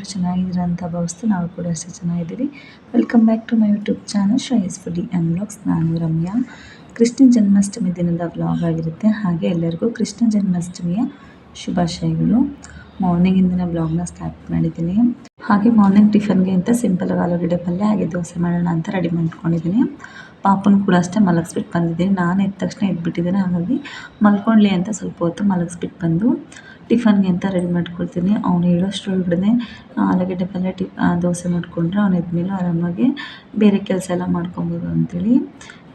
ಎಲ್ಲರೂ ಚೆನ್ನಾಗಿದ್ದೀರಾ ಅಂತ ಭಾವಿಸ್ತು ನಾವು ಕೂಡ ಅಷ್ಟೇ ಚೆನ್ನಾಗಿದ್ದೀವಿ. Welcome back to my YouTube channel Shreyas foodie and blogs ನಾನು ರಮ್ಯಾ. ಕೃಷ್ಣ ಜನ್ಮಾಷ್ಟಮಿ ದಿನದ ವ್ಲಾಗ್ ಆಗಿರುತ್ತೆ. ಹಾಗೆ ಎಲ್ಲರಿಗೂ ಕೃಷ್ಣ ಜನ್ಮಾಷ್ಟಮಿಯ ಶುಭಾಶಯಗಳು. ಮಾರ್ನಿಂಗಿಂದಿನ ಬ್ಲಾಗ್ನ ಸ್ಟಾರ್ಟ್ ಮಾಡಿದ್ದೀನಿ. ಹಾಗೆ ಮಾರ್ನಿಂಗ್ ಟಿಫನ್ಗೆ ಅಂತ ಸಿಂಪಲ್ ಆಲೂಗಡ್ಡೆ ಪಲ್ಯ ಹಾಗೆ ದೋಸೆ ಮಾಡೋಣ ಅಂತ ರೆಡಿ ಮಾಡ್ಕೊಂಡಿದ್ದೀನಿ. ಪಾಪನ ಕೂಡ ಅಷ್ಟೇ ಮಲಗಿಸ್ಬಿಟ್ಟು ಬಂದಿದ್ದೀನಿ. ನಾನು ಎದ್ದ ತಕ್ಷಣ ಎದ್ಬಿಟ್ಟಿದ್ದೀನಿ. ಹಾಗಾಗಿ ಮಲ್ಕೊಳ್ಳಿ ಅಂತ ಸ್ವಲ್ಪ ಹೊತ್ತು ಮಲಗಿಸ್ಬಿಟ್ಟು ಬಂದು ಟಿಫನ್ಗೆ ಅಂತ ರೆಡಿ ಮಾಡ್ಕೊಳ್ತೀನಿ. ಅವ್ನು ಹೇಳೋಷ್ಟ್ರೊಳಗಡೆ ಆಲೂಗಡ್ಡೆ ಪಲ್ಯ, ಟಿ ದೋಸೆ ಮಾಡಿಕೊಂಡ್ರೆ ಅವ್ನು ಎದ್ಮೇಲೆ ಆರಾಮಾಗಿ ಬೇರೆ ಕೆಲಸ ಎಲ್ಲ ಮಾಡ್ಕೊಬೋದು ಅಂತೇಳಿ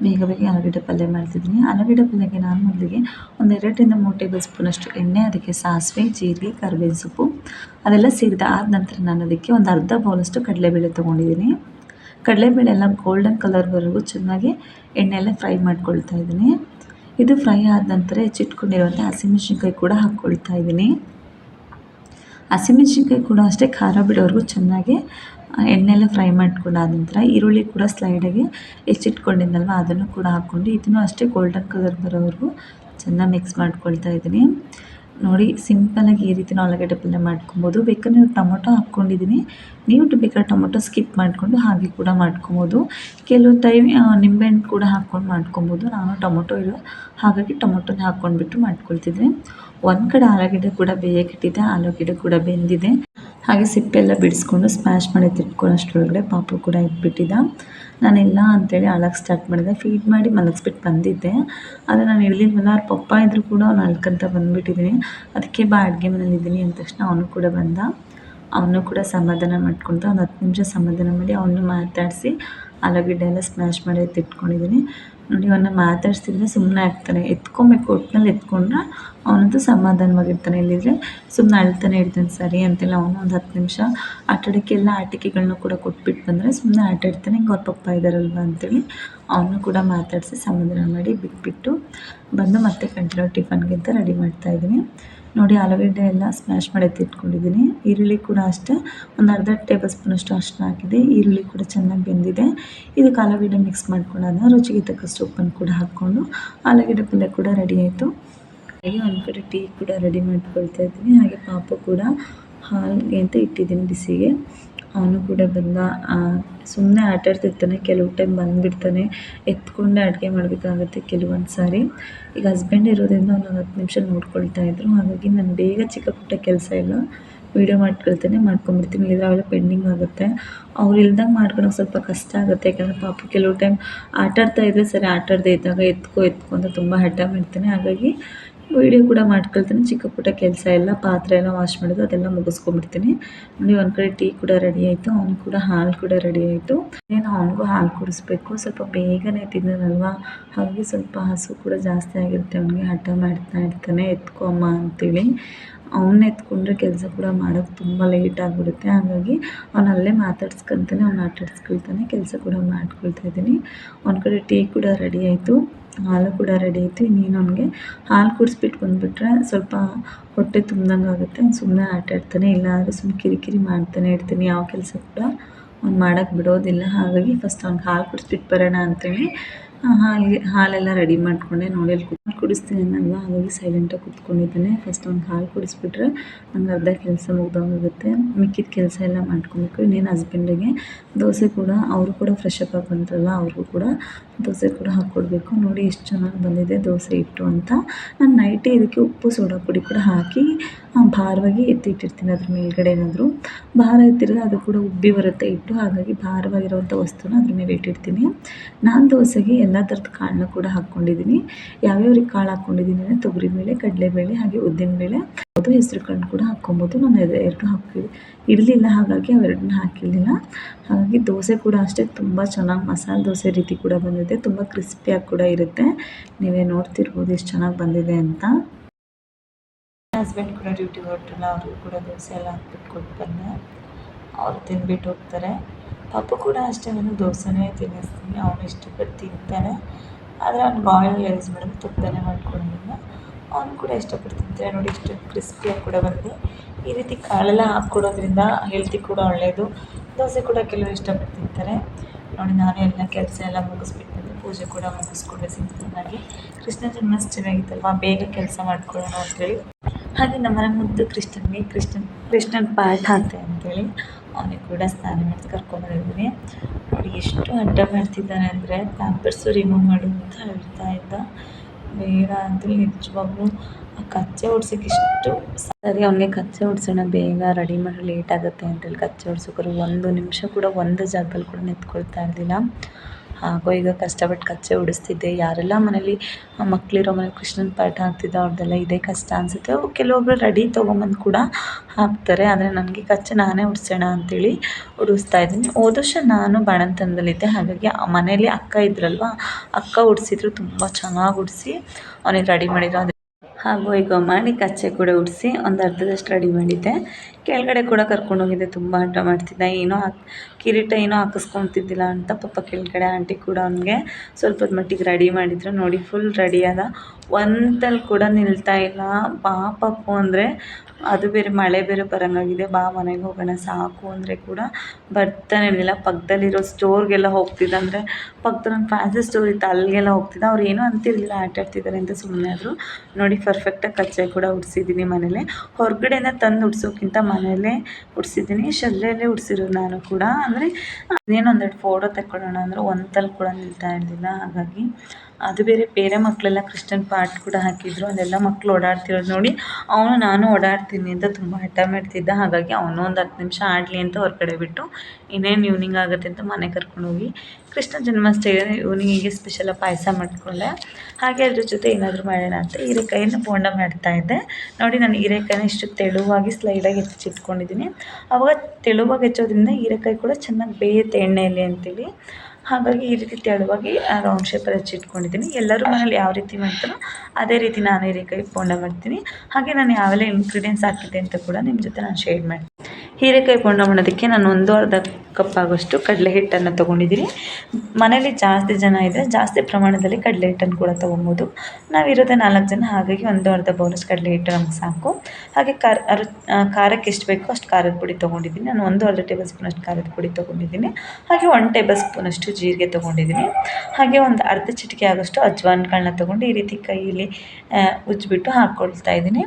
ಬೇಗ ಬೇಗ ಆಲೂಗಡ್ಡೆ ಪಲ್ಯ ಮಾಡ್ತಿದ್ದೀನಿ. ಆಲೂಗಡ್ಡೆ ಪಲ್ಯಕ್ಕೆ ನಾನು ಮೊದಲಿಗೆ ಒಂದು ಎರಡರಿಂದ ಮೂರು ಟೇಬಲ್ ಸ್ಪೂನಷ್ಟು ಎಣ್ಣೆ, ಅದಕ್ಕೆ ಸಾಸಿವೆ, ಜೀರಿಗೆ, ಕರ್ಬೇವಿನ ಸೊಪ್ಪು, ಅದೆಲ್ಲ ಸೇರಿದ ಆದ ನಂತರ ನಾನು ಅದಕ್ಕೆ ಒಂದು ಅರ್ಧ ಬೌಲಷ್ಟು ಕಡಲೆಬೇಳೆ ತೊಗೊಂಡಿದ್ದೀನಿ. ಕಡಲೆಬೇಳೆ ಎಲ್ಲ ಗೋಲ್ಡನ್ ಕಲರ್ವರೆಗೂ ಚೆನ್ನಾಗಿ ಎಣ್ಣೆಯಲ್ಲೇ ಫ್ರೈ ಮಾಡ್ಕೊಳ್ತಾ ಇದ್ದೀನಿ. ಇದು ಫ್ರೈ ಆದ ನಂತರ ಹೆಚ್ಚಿಟ್ಕೊಂಡಿರುವಂಥ ಹಸಿಮೆಣ್ಸಿನ್ಕಾಯಿ ಕೂಡ ಹಾಕ್ಕೊಳ್ತಾ ಇದ್ದೀನಿ. ಹಸಿಮೆಣ್ಸಿನ್ಕಾಯಿ ಕೂಡ ಅಷ್ಟೇ ಖಾರ ಬಿಡೋವರೆಗೂ ಚೆನ್ನಾಗಿ ಎಣ್ಣೆಲ್ಲ ಫ್ರೈ ಮಾಡ್ಕೊಂಡಾದ ನಂತರ ಈರುಳ್ಳಿ ಕೂಡ ಸ್ಲೈಡಾಗಿ ಹೆಚ್ಚಿಟ್ಕೊಂಡಿದ್ದಲ್ವ ಅದನ್ನು ಕೂಡ ಹಾಕ್ಕೊಂಡು ಇದನ್ನು ಅಷ್ಟೇ ಗೋಲ್ಡನ್ ಕಲರ್ ಬರೋವರೆಗೂ ಚೆನ್ನಾಗಿ ಮಿಕ್ಸ್ ಮಾಡ್ಕೊಳ್ತಾ ಇದ್ದೀನಿ. ನೋಡಿ ಸಿಂಪಲಾಗಿ ಈ ರೀತಿ ಆಲೂಗಡ್ಡೆ ಪಲ್ಯ ಮಾಡ್ಕೊಬೋದು. ಬೇಕಾದ್ರೆ ನೀವು ಟೊಮೊಟೊ ಹಾಕ್ಕೊಂಡಿದ್ದೀನಿ ನೀವು ಬೇಕಾದ್ರೆ ಟೊಮೊಟೊ ಸ್ಕಿಪ್ ಮಾಡಿಕೊಂಡು ಹಾಗೆ ಕೂಡ ಮಾಡ್ಕೊಬೋದು. ಕೆಲವು ಟೈಮ್ ನಿಂಬೆಹಣ್ಣು ಕೂಡ ಹಾಕ್ಕೊಂಡು ಮಾಡ್ಕೊಬೋದು. ನಾನು ಟೊಮೊಟೊ ಇಲ್ಲ ಹಾಗಾಗಿ ಟೊಮೊಟೊನ ಹಾಕ್ಕೊಂಡ್ಬಿಟ್ಟು ಮಾಡ್ಕೊಳ್ತಿದ್ದೀನಿ ಒಂದು ಕಡೆ ಆಲೂಗಡ್ಡೆ ಕೂಡ ಬೇಯಕ್ಕಿಟ್ಟಿದೆ ಆಲೂಗಡ್ಡೆ ಕೂಡ ಬೆಂದಿದೆ. ಹಾಗೆ ಸಿಪ್ಪೆಲ್ಲ ಬಿಡಿಸ್ಕೊಂಡು ಸ್ಮ್ಯಾಶ್ ಮಾಡಿ ತಿಟ್ಕೊಳ್ಳೋಷ್ಟರೊಳಗಡೆ ಪಾಪು ಕೂಡ ಇಟ್ಬಿಟ್ಟಿದ್ದ. ನಾನಿಲ್ಲ ಅಂತೇಳಿ ಅಳಕ್ಕೆ ಸ್ಟಾರ್ಟ್ ಮಾಡಿದೆ. ಫೀಡ್ ಮಾಡಿ ಮಲಗಿಸ್ಬಿಟ್ಟು ಬಂದಿದ್ದೆ. ಆದರೆ ನಾನು ಇರಲಿಲ್ವಲ್ಲ ಅವ್ರ ಪಪ್ಪ ಇದ್ದರೂ ಕೂಡ ಅವ್ನು ಅಳ್ಕಂತ ಬಂದುಬಿಟ್ಟಿದ್ದೀನಿ ಅದಕ್ಕೆ ಬಾ, ಅಡುಗೆ ಮನೇಲಿದ್ದೀನಿ ಅಂದ ತಕ್ಷಣ ಅವನು ಕೂಡ ಬಂದ. ಅವನು ಕೂಡ ಸಮಾಧಾನ ಮಾಡ್ಕೊತ ಒಂದು ಹತ್ತು ನಿಮಿಷ ಸಮಾಧಾನ ಮಾಡಿ ಅವನು ಮಾತಾಡಿಸಿ ಆಲೂಗಡ್ಡೆ ಎಲ್ಲ ಸ್ಮ್ಯಾಶ್ ಮಾಡಿ ಎತ್ತಿಟ್ಕೊಂಡಿದ್ದೀನಿ ನೋಡಿ ಅವನ್ನ ಮಾತಾಡ್ಸಿದ್ರೆ ಸುಮ್ಮನೆ ಆಗ್ತಾನೆ. ಎತ್ಕೊಬೇಕು ಒಟ್ಟಿನಲ್ಲಿ ಎತ್ಕೊಂಡ್ರೆ ಅವನಂತೂ ಸಮಾಧಾನವಾಗಿರ್ತಾನೆ. ಇಲ್ಲಿದ್ರೆ ಸುಮ್ಮನೆ ಅಳ್ತಾನೆ ಇರ್ತಾನೆ, ಸರಿ ಅಂತೆಲ್ಲ ಅವನು ಒಂದು ಹತ್ತು ನಿಮಿಷ ಆಟಾಡೋಕ್ಕೆಲ್ಲ ಆಟಿಕೆಗಳನ್ನ ಕೂಡ ಕೊಟ್ಬಿಟ್ಟು ಬಂದರೆ ಸುಮ್ಮನೆ ಆಟಾಡ್ತಾನೆ ಹಿಂಗೆ ಅವ್ರ ಪಪ್ಪ ಇದ್ದಾರಲ್ವ ಅಂತೇಳಿ ಅವನು ಕೂಡ ಮಾತಾಡಿಸಿ ಸಮಾಧಾನ ಮಾಡಿ ಬಿಟ್ಬಿಟ್ಟು ಬಂದು ಮತ್ತೆ ಕಂಟಿನ್ಯೂ ಟಿಫನ್ಗಿಂತ ರೆಡಿ ಮಾಡ್ತಾಯಿದ್ದೀನಿ ನೋಡಿ ಆಲೂಗಡ್ಡೆ ಎಲ್ಲ ಸ್ಮ್ಯಾಶ್ ಮಾಡಿ ಎತ್ತಿಟ್ಕೊಂಡಿದ್ದೀನಿ. ಈರುಳ್ಳಿ ಕೂಡ ಅಷ್ಟೇ. ಒಂದು ಅರ್ಧ ಟೇಬಲ್ ಸ್ಪೂನಷ್ಟು ಅಷ್ಟು ಹಾಕಿದೆ. ಈರುಳ್ಳಿ ಕೂಡ ಚೆನ್ನಾಗಿ ಬೆಂದಿದೆ. ಇದಕ್ಕೆ ಆಲೂಗಡ್ಡೆ ಮಿಕ್ಸ್ ಮಾಡ್ಕೊಂಡಾಗ ರುಚಿಗೆ ತಕ್ಕಷ್ಟು ಉಪ್ಪನ್ನು ಕೂಡ ಹಾಕ್ಕೊಂಡು ಆಲೂಗಡ್ಡೆ ಪಲ್ಯ ಕೂಡ ರೆಡಿ ಆಯಿತು. ಹಾಗೆ ಒಂದು ಕಡೆ ಟೀ ಕೂಡ ರೆಡಿ ಮಾಡ್ಕೊಳ್ತಾ ಇದ್ದೀನಿ. ಹಾಗೆ ಪಾಪು ಕೂಡ ಹಾಲಿಗೆ ಅಂತ ಇಟ್ಟಿದ್ದೀನಿ ಬಿಸಿಗೆ. ಅವನು ಕೂಡ ಬಂದ ಸುಮ್ಮನೆ ಆಟಾಡ್ತಿರ್ತಾನೆ ಕೆಲವು ಟೈಮ್ ಬಂದುಬಿಡ್ತಾನೆ, ಎತ್ಕೊಂಡೆ ಅಡುಗೆ ಮಾಡಬೇಕಾಗುತ್ತೆ ಕೆಲವೊಂದು ಸಾರಿ. ಈಗ ಹಸ್ಬೆಂಡ್ ಇರೋದ್ರಿಂದ ಒಂದು ಹತ್ತು ನಿಮಿಷ ನೋಡ್ಕೊಳ್ತಾ ಇದ್ರು. ಹಾಗಾಗಿ ನಾನು ಬೇಗ ಚಿಕ್ಕ ಪುಟ್ಟ ಕೆಲಸ ಎಲ್ಲ ವೀಡಿಯೋ ಮಾಡ್ಕೊಳ್ತೇನೆ ಮಾಡ್ಕೊಂಬಿಡ್ತೀನಿ ಇಲ್ಲದ್ರೆ ಅವೆಲ್ಲ ಪೆಂಡಿಂಗ್ ಆಗುತ್ತೆ. ಅವ್ರು ಇಲ್ದಂಗೆ ಮಾಡ್ಕೊಳಕ್ಕೆ ಸ್ವಲ್ಪ ಕಷ್ಟ ಆಗುತ್ತೆ. ಯಾಕಂದರೆ ಪಾಪ ಕೆಲವು ಟೈಮ್ ಆಟಾಡ್ತಾ ಇದ್ದರೆ ಸರಿ ಆಟಾಡದೇ ಇದ್ದಾಗ ಎತ್ಕೊ ಎತ್ಕೊ ಅಂತ ತುಂಬ ಹಠ ಮಾಡ್ತಾನೆ. ಹಾಗಾಗಿ ವೀಡಿಯೋ ಕೂಡ ಮಾಡ್ಕೊಳ್ತೀನಿ. ಚಿಕ್ಕ ಪುಟ್ಟ ಕೆಲಸ ಎಲ್ಲ ಪಾತ್ರೆ ಎಲ್ಲ ವಾಶ್ ಮಾಡೋದು ಅದೆಲ್ಲ ಮುಗಿಸ್ಕೊಂಡ್ಬಿಡ್ತೀನಿ. ನೋಡಿ, ಒಂದು ಕಡೆ ಟೀ ಕೂಡ ರೆಡಿ ಆಯಿತು. ಅವ್ನು ಕೂಡ ಹಾಲು ಕೂಡ ರೆಡಿ ಆಯಿತು. ಏನು ಅವನಿಗೂ ಹಾಲು ಕುಡಿಸ್ಬೇಕು. ಸ್ವಲ್ಪ ಬೇಗನೆ ತಿನ್ನೋದಲ್ವಾ? ಹಾಗೆ ಸ್ವಲ್ಪ ಹಸು ಕೂಡ ಜಾಸ್ತಿ ಆಗಿರುತ್ತೆ. ಅವನಿಗೆ ಹಠ ಮಾಡ್ತಾ ಇರ್ತಾನೆ. ಎತ್ಕೊಮ್ಮ ಅಂತೇಳಿ. ಅವನ್ನ ಎತ್ಕೊಂಡ್ರೆ ಕೆಲಸ ಕೂಡ ಮಾಡೋಕ್ಕೆ ತುಂಬ ಲೇಟ್ ಆಗಿಬಿಡುತ್ತೆ. ಹಾಗಾಗಿ ಅವ್ನು ಅಲ್ಲೇ ಮಾತಾಡ್ಸ್ಕೊತಾನೆ, ಅವ್ನು ಆಟಾಡ್ಸ್ಕೊಳ್ತಾನೆ, ಕೆಲಸ ಕೂಡ ಮಾಡ್ಕೊಳ್ತಾ ಇದ್ದೀನಿ. ಒಂದು ಕಡೆ ಟೀ ಕೂಡ ರೆಡಿ ಆಯಿತು, ಹಾಲು ಕೂಡ ರೆಡಿ ಆಯಿತು. ಇನ್ನೇನು ಅವನಿಗೆ ಹಾಲು ಕುಡಿಸ್ಬಿಟ್ಟು ಬಂದುಬಿಟ್ರೆ ಸ್ವಲ್ಪ ಹೊಟ್ಟೆ ತುಂಬ್ದಂಗೆ ಆಗುತ್ತೆ. ಸುಮ್ಮನೆ ಆಟಾಡ್ತಾನೆ, ಇಲ್ಲಾಂದರೆ ಸುಮ್ಮನೆ ಕಿರಿಕಿರಿ ಮಾಡ್ತಾನೆ ಇರ್ತೀನಿ. ಯಾವ ಕೆಲಸ ಕೂಡ ಅವ್ನು ಮಾಡೋಕ್ಕೆ ಬಿಡೋದಿಲ್ಲ. ಹಾಗಾಗಿ ಫಸ್ಟ್ ಅವ್ನಿಗೆ ಹಾಲು ಕುಡಿಸ್ಬಿಟ್ಟು ಬರೋಣ ಅಂತೇಳಿ ಹಾಲಿಗೆ, ಹಾಲೆಲ್ಲ ರೆಡಿ ಮಾಡಿಕೊಂಡೆ, ನೋಡಿ ಅಲ್ಲಿ ಕುತ್ಕೊಂಡು ಕುಡಿಸ್ತೀನಿ ಅನ್ನಲ್ವಾ ಹಾಗಾಗಿ ಸೈಲೆಂಟಾಗಿ ಕುತ್ಕೊಂಡಿದ್ದಾನೆ. ಫಸ್ಟ್ ಒಂದು ಹಾಲು ಕುಡಿಸ್ಬಿಟ್ರೆ ನಂಗೆ ಅರ್ಧ ಕೆಲಸ ಮುಗ್ದೋಗುತ್ತೆ ಮಿಕ್ಕಿದ ಕೆಲಸ ಎಲ್ಲ ಮಾಡ್ಕೊಬೇಕು. ಇನ್ನೇನು ಹಸ್ಬೆಂಡಿಗೆ ದೋಸೆ ಕೂಡ, ಅವರು ಕೂಡ ಫ್ರೆಶ್ ಅಪ್ ಆಗಿ ಬಂತಲ್ಲ ಅವ್ರಿಗೂ ಕೂಡ ದೋಸೆ ಕೂಡ ಹಾಕ್ಕೊಡ್ಬೇಕು. ನೋಡಿ ಎಷ್ಟು ಚೆನ್ನಾಗಿ ಬಂದಿದೆ ದೋಸೆ ಹಿಟ್ಟು ಅಂತ. ನಾನು ನೈಟಿ ಇದಕ್ಕೆ ಉಪ್ಪು ಸೋಡಾ ಪುಡಿ ಕೂಡ ಹಾಕಿ ಭಾರವಾಗಿ ಎತ್ತಿಟ್ಟಿರ್ತೀನಿ. ಅದ್ರ ಮೇಲ್ಗಡೆ ಏನಾದರೂ ಭಾರ ಎತ್ತಿರೋದು ಅದು ಕೂಡ ಉಬ್ಬಿ ಬರುತ್ತೆ ಇಟ್ಟು ಹಾಗಾಗಿ ಭಾರವಾಗಿರುವಂಥ ವಸ್ತುನ ಅದ್ರ ಮೇಲೆ ಇಟ್ಟಿರ್ತೀನಿ. ನಾನು ದೋಸೆಗೆ ಎಲ್ಲ ಥರದ ಕಾಳನ್ನ ಕೂಡ ಹಾಕ್ಕೊಂಡಿದ್ದೀನಿ ಯಾವ್ಯಾವ ಕಾಳು ಹಾಕ್ಕೊಂಡಿದ್ದೀನಿ ಅಂದರೆ ತೊಗರಿಬೇಳೆ ಕಡಲೆಬೇಳೆ, ಹಾಗೆ ಉದ್ದಿನಬೇಳೆ. ಅದು ಹೆಸರು ಕಾಳು ಕೂಡ ಹಾಕ್ಕೊಬೋದು. ನಾನು ಎರಡು ಹಾಕಿ ಇಡಲಿಲ್ಲ ಹಾಗಾಗಿ ಅವೆರಡನ್ನ ಹಾಕಿರಲಿಲ್ಲ. ಹಾಗಾಗಿ ದೋಸೆ ಕೂಡ ಅಷ್ಟೇ. ತುಂಬ ಚೆನ್ನಾಗಿ ಮಸಾಲೆ ದೋಸೆ ರೀತಿ ಕೂಡ ಬಂದಿದೆ. ತುಂಬ ಕ್ರಿಸ್ಪಿಯಾಗಿ ಕೂಡ ಇರುತ್ತೆ. ನೀವೇ ನೋಡ್ತಿರ್ಬೋದು ಎಷ್ಟು ಚೆನ್ನಾಗಿ ಬಂದಿದೆ ಅಂತ. ಹಸ್ಬೆಂಡ್ ಕೂಡ ಡ್ಯೂಟಿ ಹೊರಟಲ್ಲ ಅವ್ರಿಗೂ ಕೂಡ ದೋಸೆ ಎಲ್ಲ ಹಾಕ್ಬಿಟ್ಟು ಕೊಟ್ಟು ಬಂದೆ. ಅವ್ರು ತಿನ್ಬಿಟ್ಟು ಹೋಗ್ತಾರೆ. ಪಾಪು ಕೂಡ ಅಷ್ಟೇ, ನಾನು ದೋಸೆನೇ ತಿನ್ನಿಸ್ತೀನಿ. ಅವನು ಇಷ್ಟಪಟ್ಟು ತಿಂತಾನೆ. ಆದರೆ ಅವ್ನು ಆಯಿಲ್ ಯೂಸ್ ಮಾಡೋದು ತುಪ್ಪನೇ ಮಾಡ್ಕೊಂಡಿಲ್ಲ ಅವನು ಕೂಡ ಇಷ್ಟಪಡ್ತಿದ್ದೆ ನೋಡಿ, ಇಷ್ಟು ಕ್ರಿಸ್ಪಿಯಾಗಿ ಕೂಡ ಬಂದಿದೆ. ಈ ರೀತಿ ಕಾಳೆಲ್ಲ ಹಾಕ್ಕೊಡೋದ್ರಿಂದ ಹೆಲ್ತಿ ಕೂಡ ಒಳ್ಳೆಯದು ದೋಸೆ ಕೂಡ ಕೆಲವರು ಇಷ್ಟಪಡ್ತಿರ್ತಾರೆ. ನೋಡಿ, ನಾನು ಎಲ್ಲ ಕೆಲಸ ಎಲ್ಲ ಮುಗಿಸ್ಬಿಟ್ಟು ಪೂಜೆ ಕೂಡ ಮುಗಿಸ್ಕೊಂಡೆ ಸಿಂಪಲ್ಲಾಗಿ. ಕೃಷ್ಣ ಜನ್ಮಾಷ್ಟಮಿ ಆಗಿತ್ತಲ್ವ ಬೇಗ ಕೆಲಸ ಮಾಡ್ಕೊಳ್ಳೋಣ ಅಂತೇಳಿ. ಹಾಗೆ ನಮ್ಮನೆ ಮುದ್ದು ಕೃಷ್ಣನಿಗೆ ಕೃಷ್ಣನ್ ಕೃಷ್ಣನ್ ಪಾಠ ಅಂತ ಅಂತೇಳಿ ಅವನಿಗೆ ಕೂಡ ಸ್ನಾನ ಮಾಡಿಸಿ ಕರ್ಕೊಂಡ್ಬಂದಿದ್ದೀನಿ ನೋಡಿ, ಎಷ್ಟು ಅಡ್ಡ ಮಾಡ್ತಿದ್ದಾನೆ ಅಂದರೆ ಪ್ಯಾಂಪರ್ಸು ರಿಮೂವ್ ಮಾಡು ಅಂತ ಹೇಳ್ತಾ ಇದ್ದ. ಬೇಡ ಅಂತೇಳಿ ನಿಜವಾಗ್ಲೂ ಆ ಕಚ್ಚೆ ಹೊಡ್ಸೋಕೆ ಇಷ್ಟು ಸರಿ ಅವನಿಗೆ ಕಚ್ಚೆ ಹೊಡ್ಸೋಣ ಬೇಗ ರೆಡಿ ಮಾಡಿ ಲೇಟ್ ಆಗುತ್ತೆ ಅಂತೇಳಿ ಕಚ್ಚೆ ಹೊಡ್ಸೋಕ್ರು ಒಂದು ನಿಮಿಷ ಕೂಡ ಒಂದು ಜಾಗದಲ್ಲಿ ಕೂಡ ನಿಂತ್ಕೊಳ್ತಾ ಇರಲಿಲ್ಲ. ಹಾಗೂ ಈಗ ಕಷ್ಟಪಟ್ಟು ಕಚ್ಚೆ ಉಡಿಸ್ತಿದ್ದೆ. ಯಾರೆಲ್ಲ ಮನೇಲಿ ಮಕ್ಕಳಿರೋ ಮನೇಲಿ ಕೃಷ್ಣನ ಪಾಠ ಹಾಕ್ತಿದ್ದೋ ಅವ್ರದ್ದೆಲ್ಲ ಇದೇ ಕಷ್ಟ ಅನಿಸುತ್ತೆ. ಕೆಲವೊಬ್ಬರು ರೆಡಿ ತೊಗೊಂಬಂದು ಕೂಡ ಹಾಕ್ತಾರೆ. ಆದರೆ ನನಗೆ ಕಚ್ಚೆ ನಾನೇ ಉಡ್ಸೋಣ ಅಂತೇಳಿ ಉಡಿಸ್ತಾ ಇದ್ದೀನಿ. ಹೋದ ವರ್ಷ ನಾನು ಬಾಣಂತನದಲ್ಲಿದ್ದೆ. ಹಾಗಾಗಿ ಮನೇಲಿ ಅಕ್ಕ ಇದ್ರಲ್ವ, ಅಕ್ಕ ಉಡಿಸಿದ್ರು. ತುಂಬ ಚೆನ್ನಾಗಿ ಉಡಿಸಿ ಅವನಿಗೆ ರೆಡಿ ಮಾಡಿದ್ರು. ಹಾಗೂ ಈಗ ಮಾಡಿ ಕಚ್ಚೆ ಕೂಡ ಉಡಿಸಿ ಒಂದು ಅರ್ಧದಷ್ಟು ರೆಡಿ ಮಾಡಿದ್ದೆ. ಕೆಳಗಡೆ ಕೂಡ ಕರ್ಕೊಂಡೋಗಿದ್ದೆ ತುಂಬ ಆಟ ಮಾಡ್ತಿದ್ದ. ಏನೋ ಹಾಕ್, ಕಿರೀಟ ಏನೋ ಹಾಕಿಸ್ಕೊತಿದ್ದಿಲ್ಲ ಅಂತ ಪಾಪ ಕೆಳಗಡೆ ಆಂಟಿ ಕೂಡ ಅವನಿಗೆ ಸ್ವಲ್ಪದ ಮಟ್ಟಿಗೆ ರೆಡಿ ಮಾಡಿದ್ರು. ನೋಡಿ ಫುಲ್ ರೆಡಿ ಆದ. ಒಂದಲ್ಲಿ ಕೂಡ ನಿಲ್ತಾ ಇಲ್ಲ. ಪಾಪಪ್ಪು ಅಂದರೆ ಅದು ಬೇರೆ ಮಳೆ ಬೇರೆ ಬರೋಂಗಾಗಿದೆ. ಬಾ ಮನೆಗೆ ಹೋಗೋಣ. ಸಾಕು ಅಂದರೆ ಕೂಡ ಬರ್ತಾನೆ ಇರಲಿಲ್ಲ. ಪಕ್ಕದಲ್ಲಿರೋ ಸ್ಟೋರ್ಗೆಲ್ಲ ಹೋಗ್ತಿದ್ದ ಅಂದರೆ ಪಕ್ಕದಲ್ಲಿ ಒಂದು ಫ್ಯಾನ್ಸಿ ಸ್ಟೋರ್ ಇತ್ತು. ಅಲ್ಲಿಗೆಲ್ಲ ಹೋಗ್ತಿದ್ದ. ಅವ್ರು ಏನೂ ಅಂತಿರಲಿಲ್ಲ. ಆಟ ಆಡ್ತಿದ್ದಾರೆ ಅಂತ ಸುಮ್ಮನೆ ಆದರು. ನೋಡಿ ಪರ್ಫೆಕ್ಟಾಗಿ ಕಚ್ಚೆ ಕೂಡ ಉಡ್ಸಿದ್ದೀನಿ ಮನೇಲೆ. ಹೊರಗಡೆಯಿಂದ ತಂದು ಉಡ್ಸೋಕ್ಕಿಂತ ಮನೆಯಲ್ಲೇ ಉಡ್ಸಿದ್ದೀನಿ. ಶಲ್ಲೆಯಲ್ಲೇ ಉಡ್ಸಿರೋದು ನಾನು ಕೂಡ. ಅಂದರೆ ಏನೊಂದೆರಡು ಒಂದೆರಡು ಫೋಟೋ ತಗೊಳ್ಳೋಣ ಅಂದರೆ ಒಂದಲ್ಲಿ ಕೂಡ ನಿಲ್ತಾ ಇರಲಿಲ್ಲ. ಹಾಗಾಗಿ ಅದು ಬೇರೆ ಬೇರೆ ಮಕ್ಕಳೆಲ್ಲ ಕ್ರಿಶ್ಚನ್ ಪಾಟ್ ಕೂಡ ಹಾಕಿದ್ರು. ಅಲ್ಲೆಲ್ಲ ಮಕ್ಕಳು ಓಡಾಡ್ತಿರೋದು ನೋಡಿ ಅವನು ನಾನು ಓಡಾಡ್ತೀನಿ ಅಂತ ತುಂಬ ಹಠ ಮಾಡ್ತಿದ್ದ. ಹಾಗಾಗಿ ಅವನು ಒಂದು ಹತ್ತು ನಿಮಿಷ ಆಡಲಿ ಅಂತ ಹೊರಗಡೆ ಬಿಟ್ಟು ಇನ್ನೇನು ಈವ್ನಿಂಗ್ ಆಗುತ್ತೆ ಅಂತ ಮನೆ ಕರ್ಕೊಂಡೋಗಿ ಕೃಷ್ಣ ಜನ್ಮಾಷ್ಟಮಿ ಇವನಿಗೆ ಸ್ಪೆಷಲ ಪಾಯಸ ಮಾಡಿಕೊಳ್ಳೆ ಹಾಗೆ ಅದ್ರ ಜೊತೆ ಏನಾದರೂ ಮಾಡೋಣ ಅಂತ ಹೀರೆಕಾಯಿನ ಬೋಂಡ ಮಾಡ್ತಾಯಿದ್ದೆ ನೋಡಿ ನಾನು ಹೀರೆಕಾಯಿನ ಇಷ್ಟು ತೆಳುವಾಗಿ ಸ್ಲೈಡಾಗಿ ಹೆಚ್ಚಿಟ್ಕೊಂಡಿದ್ದೀನಿ ಅವಾಗ ತೆಳುವಾಗಿ ಹೆಚ್ಚೋದ್ರಿಂದ ಹೀರೆಕಾಯಿ ಕೂಡ ಚೆನ್ನಾಗಿ ಬೇಯುತ್ತೆ ಎಣ್ಣೆಯಲ್ಲಿ ಅಂತೇಳಿ. ಹಾಗಾಗಿ ಈ ರೀತಿ ತೆಳುವಾಗಿ ರೌಂಡ್ ಶೇಪಲ್ಲಿ ಹಚ್ಚಿಟ್ಕೊಂಡಿದ್ದೀನಿ. ಎಲ್ಲರೂ ಮನೇಲಿ ಯಾವ ರೀತಿ ಮಾಡ್ತಾರೋ ಅದೇ ರೀತಿ ನಾನು ಹೀರೆಕಾಯಿ ಪೋಂಡ ಮಾಡ್ತೀನಿ. ಹಾಗೆ ನಾನು ಯಾವೆಲ್ಲ ಇಂಗ್ರೀಡಿಯೆಂಟ್ಸ್ ಹಾಕಿದ್ದೆ ಅಂತ ಕೂಡ ನಿಮ್ಮ ಜೊತೆ ನಾನು ಶೇರ್ ಮಾಡ್ತೀನಿ. ಹೀರೆಕಾಯಿ ಬೋಂಡ ಮಾಡೋದಕ್ಕೆ ನಾನು ಒಂದು ಅರ್ಧ ಕಪ್ ಆಗೋಷ್ಟು ಕಡಲೆ ಹಿಟ್ಟನ್ನು ತೊಗೊಂಡಿದ್ದೀನಿ. ಮನೇಲಿ ಜಾಸ್ತಿ ಜನ ಇದ್ದರೆ ಜಾಸ್ತಿ ಪ್ರಮಾಣದಲ್ಲಿ ಕಡಲೆ ಹಿಟ್ಟನ್ನು ಕೂಡ ತೊಗೊಬೋದು ನಾವಿರೋದೇ ನಾಲ್ಕು ಜನ, ಹಾಗಾಗಿ ಒಂದು ಅರ್ಧ ಬೌಲಷ್ಟು ಕಡಲೆ ಹಿಟ್ಟು ನಮ್ಗೆ ಸಾಕು. ಹಾಗೆ ಖಾರ ಖಾರಕ್ಕೆ ಎಷ್ಟು ಬೇಕೋ ಅಷ್ಟು ಖಾರದ ಪುಡಿ ತೊಗೊಂಡಿದ್ದೀನಿ. ನಾನು ಒಂದು ಅರ್ಧ ಟೇಬಲ್ ಸ್ಪೂನಷ್ಟು ಖಾರದ ಪುಡಿ ತೊಗೊಂಡಿದ್ದೀನಿ. ಹಾಗೆ ಒನ್ ಟೇಬಲ್ ಸ್ಪೂನಷ್ಟು ಜೀರಿಗೆ ತೊಗೊಂಡಿದ್ದೀನಿ. ಹಾಗೆ ಒಂದು ಅರ್ಧ ಚಿಟಿಕೆ ಆಗೋಷ್ಟು ಅಜ್ವಾನ್ಗಳನ್ನ ತೊಗೊಂಡು ಈ ರೀತಿ ಕೈಯಲ್ಲಿ ಉಜ್ಜಿಬಿಟ್ಟು ಹಾಕ್ಕೊಳ್ತಾ ಇದ್ದೀನಿ.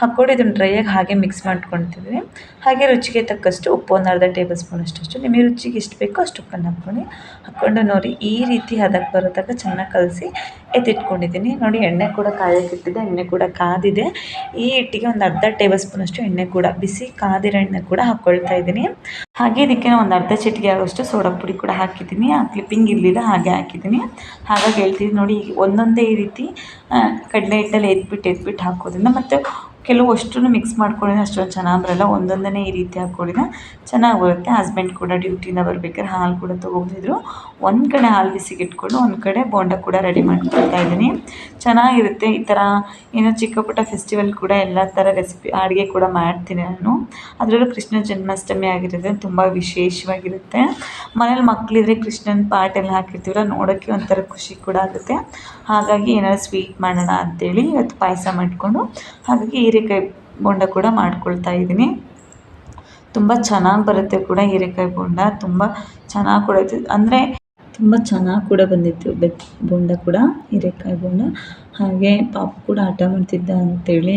ಹಾಕ್ಕೊಂಡು ಇದನ್ನು ಡ್ರೈಯಾಗಿ ಹಾಗೆ ಮಿಕ್ಸ್ ಮಾಡ್ಕೊಳ್ತಿದ್ದೀನಿ ಹಾಗೆ ರುಚಿಗೆ ತಕ್ಕಷ್ಟು ಉಪ್ಪು ಒಂದು ಅರ್ಧ ಟೇಬಲ್ ಸ್ಪೂನ್ ಅಷ್ಟು ನಿಮಗೆ ರುಚಿಗೆ ಎಷ್ಟು ಬೇಕೋ ಅಷ್ಟು ಉಪ್ಪನ್ನು ಹಾಕ್ಕೊಳ್ಳಿ. ಹಾಕ್ಕೊಂಡು ನೋಡಿ, ಈ ರೀತಿ ಹದಕ್ಕೆ ಬರೋ ತನಕ ಚೆನ್ನಾಗಿ ಕಲಸಿ ಎತ್ತಿಟ್ಕೊಂಡಿದ್ದೀನಿ. ನೋಡಿ, ಎಣ್ಣೆ ಕೂಡ ಕಾಯಕ್ಕಿಟ್ಟಿದೆ ಎಣ್ಣೆ ಕೂಡ ಕಾದಿದೆ. ಈ ಹಿಟ್ಟಿಗೆ ಒಂದು ಅರ್ಧ ಟೇಬಲ್ ಸ್ಪೂನ್ ಅಷ್ಟು ಎಣ್ಣೆ ಕೂಡ, ಬಿಸಿ ಕಾದಿರೋ ಎಣ್ಣೆ ಕೂಡ ಹಾಕ್ಕೊಳ್ತಾ ಇದ್ದೀನಿ. ಹಾಗೆ ಇದಕ್ಕೆ ಒಂದು ಅರ್ಧ ಚಿಟಿಕೆ ಆಗೋಷ್ಟು ಸೋಡಾ ಪುಡಿ ಕೂಡ ಹಾಕಿದ್ದೀನಿ. ಆ ಕ್ಲಿಪ್ಪಿಂಗ್ ಇರಲಿಲ್ಲ, ಹಾಗೆ ಹಾಕಿದ್ದೀನಿ. ಹಾಗಾಗಿ ಹೇಳ್ತೀನಿ ನೋಡಿ ಒಂದೊಂದೇ ಈ ರೀತಿ ಕಡಲೆ ಹಿಟ್ಟಲ್ಲಿ ಎದ್ಬಿಟ್ಟು ಎದ್ಬಿಟ್ಟು ಹಾಕೋದ್ರಿಂದ ಮತ್ತು ಕೆಲವು ಅಷ್ಟನ್ನು ಮಿಕ್ಸ್ ಮಾಡ್ಕೊಳ್ಳಿ ಅಷ್ಟೊಂದು ಚೆನ್ನಾಗಿ ಬರೋಲ್ಲ. ಒಂದೊಂದನ್ನೇ ಈ ರೀತಿ ಹಾಕ್ಕೊಳ್ಳಿನ ಚೆನ್ನಾಗಿ ಬರುತ್ತೆ. ಹಸ್ಬೆಂಡ್ ಕೂಡ ಡ್ಯೂಟಿಯಿಂದ ಬರ್ಬೇಕಾದ್ರೆ ಹಾಲು ಕೂಡ ತೊಗೊಂಡಿದ್ರು ಒಂದು ಕಡೆ ಹಾಲು ಬಿಸಿಗೆ ಇಟ್ಕೊಂಡು ಒಂದು ಕಡೆ ಬೋಂಡ ಕೂಡ ರೆಡಿ ಮಾಡ್ಕೊಳ್ತಾ ಇದ್ದೀನಿ. ಚೆನ್ನಾಗಿರುತ್ತೆ. ಈ ಥರ ಏನೋ ಚಿಕ್ಕ ಪುಟ್ಟ ಫೆಸ್ಟಿವಲ್ ಕೂಡ ಎಲ್ಲ ಥರ ರೆಸಿಪಿ ಅಡುಗೆ ಕೂಡ ಮಾಡ್ತೀನಿ ನಾನು. ಅದರಲ್ಲೂ ಕೃಷ್ಣ ಜನ್ಮಾಷ್ಟಮಿ ಆಗಿರುತ್ತೆ ತುಂಬ ವಿಶೇಷವಾಗಿರುತ್ತೆ. ಮನೇಲಿ ಮಕ್ಕಳಿದ್ರೆ ಕೃಷ್ಣನ ಪಾಟೆಲ್ಲ ಹಾಕಿರ್ತೀವಲ್ಲ ನೋಡೋಕ್ಕೆ ಒಂಥರ ಖುಷಿ ಕೂಡ ಆಗುತ್ತೆ. ಹಾಗಾಗಿ ಏನಾದ್ರು ಸ್ವೀಟ್ ಮಾಡೋಣ ಅಂತೇಳಿ ಇವತ್ತು ಪಾಯಸ ಮಾಡಿಕೊಂಡು, ಹಾಗಾಗಿ ಹೀರೆಕಾಯಿ ಬೋಂಡ ಕೂಡ ಮಾಡ್ಕೊಳ್ತಾ ಇದ್ದೀನಿ. ತುಂಬ ಚೆನ್ನಾಗಿ ಬರುತ್ತೆ ಕೂಡ ಹೀರೆಕಾಯಿ ಬೋಂಡ. ತುಂಬ ಚೆನ್ನಾಗಿ ಕೂಡ ಅಂದರೆ ತುಂಬ ಚೆನ್ನಾಗಿ ಕೂಡ ಬಂದಿತ್ತು ಬೆತ್ ಬೋಂಡ ಕೂಡ, ಹೀರೆಕಾಯಿ ಬೋಂಡ. ಹಾಗೆ ಪಾಪ ಕೂಡ ಹಠ ಮಾಡ್ತಿದ್ದ ಅಂತೇಳಿ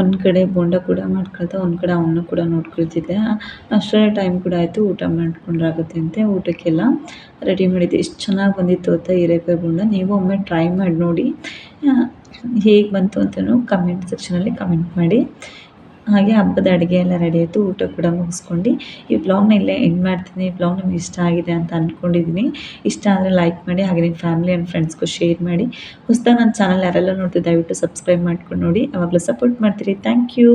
ಒಂದು ಕಡೆ ಬೋಂಡ ಕೂಡ ಮಾಡ್ಕೊಳ್ತಾ ಒಂದು ಕಡೆ ಅವನು ಕೂಡ ನೋಡ್ಕೊಳ್ತಿದ್ದೆ. ಅಷ್ಟರಲ್ಲೇ ಟೈಮ್ ಕೂಡ ಆಯಿತು, ಊಟ ಮಾಡ್ಕೊಂಡ್ರಾಗುತ್ತೆ ಅಂತೆ ಊಟಕ್ಕೆಲ್ಲ ರೆಡಿ ಮಾಡಿದ್ದೆ. ಎಷ್ಟು ಚೆನ್ನಾಗಿ ಬಂದಿತ್ತು ಅಂತ ಹೀರೆಕಾಯಿ ಬೋಂಡ. ನೀವು ಒಮ್ಮೆ ಟ್ರೈ ಮಾಡಿ ನೋಡಿ. ಹೇಗೆ ಬಂತು ಅಂತಲೂ ಕಮೆಂಟ್ ಸೆಕ್ಷನಲ್ಲಿ ಕಮೆಂಟ್ ಮಾಡಿ. ಹಾಗೆ ಹಬ್ಬದ ಅಡುಗೆ ಎಲ್ಲ ರೆಡಿ ಆಯಿತು, ಊಟ ಕೂಡ ಮುಗಿಸ್ಕೊಂಡು. ಈ ಬ್ಲಾಗ್ನ ಇಲ್ಲೇ ಎಂಡ್ ಮಾಡ್ತೀನಿ. ಬ್ಲಾಗ್ ನಿಮ್ಗೆ ಇಷ್ಟ ಆಗಿದೆ ಅಂತ ಅಂದ್ಕೊಂಡಿದ್ದೀನಿ ಇಷ್ಟ ಆದರೆ ಲೈಕ್ ಮಾಡಿ, ಹಾಗೆ ನಿಮ್ಮ ಫ್ಯಾಮಿಲಿ ಆ್ಯಂಡ್ ಫ್ರೆಂಡ್ಸ್ಗೂ ಶೇರ್ ಮಾಡಿ. ಹೊಸದಾಗಿ ನನ್ನ ಚಾನಲ್ ಯಾರೆಲ್ಲ ನೋಡ್ತೀವಿ ದಯವಿಟ್ಟು ಸಬ್ಸ್ಕ್ರೈಬ್ ಮಾಡ್ಕೊಂಡು ನೋಡಿ. ಅವಾಗಲೂ ಸಪೋರ್ಟ್ ಮಾಡ್ತೀರಿ. Thank you